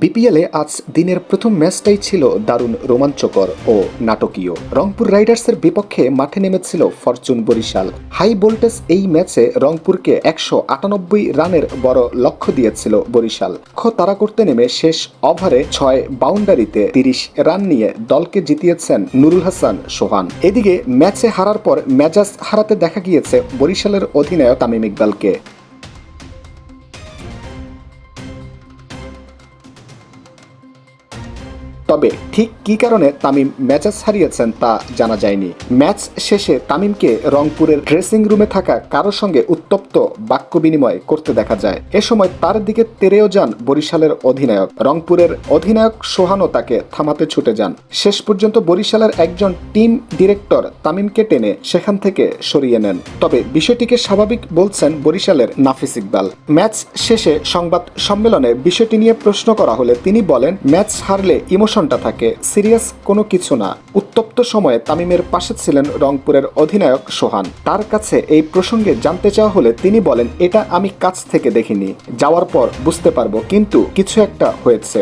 বিপিএলে আজ দিনের প্রথম ম্যাচটাই ছিল দারুণ রোমাঞ্চকর ও নাটকীয়। রংপুর রাইডার্সের বিপক্ষে মাঠে নেমেছিল ফরচুন বরিশাল। হাই ভোল্টেজ এই ম্যাচে রংপুরকে একশো আটানব্বই রানের বড় লক্ষ্য দিয়েছিল বরিশাল। লক্ষ্য তারা করতে নেমে শেষ ওভারে ছয় বাউন্ডারিতে তিরিশ রান নিয়ে দলকে জিতিয়েছেন নুরুল হাসান সোহান। এদিকে ম্যাচে হারার পর মেজাজ হারাতে দেখা গিয়েছে বরিশালের অধিনায়ক তামিম ইকবালকে। তবে ঠিক কি কারণে তামিম ম্যাচেস হারিয়েছেন তা জানা যায়নি। ম্যাচ শেষে তামিমকে রংপুরের ড্রেসিং রুমে থাকা কারোর সঙ্গে উত্তপ্ত বাক্য বিনিময় করতে দেখা যায়। এ সময় তার দিকে তেরেও যান বরিশালের অধিনায়ক। রংপুরের অধিনায়ক সোহানও তাকে থামাতে ছুটে যান। শেষ পর্যন্ত বরিশালের একজন টিম ডিরেক্টর তামিমকে টেনে সেখান থেকে সরিয়ে নেন। তবে বিষয়টিকে স্বাভাবিক বলছেন বরিশালের নাফিস ইকবাল। ম্যাচ শেষে সংবাদ সম্মেলনে বিষয়টি নিয়ে প্রশ্ন করা হলে তিনি বলেন, ম্যাচ হারলে ইমোশনটা থাকে। সিরিয়াস কোনো কিছু না। উত্তপ্ত সময়ে তামিমের পাশে ছিলেন রংপুরের অধিনায়ক সোহান। তার কাছে এই প্রসঙ্গে জানতে চাওয়া হলে তিনি বলেন, এটা আমি কাছ থেকে দেখিনি। যাওয়ার পর বুঝতে পারব, কিন্তু কিছু একটা হয়েছে।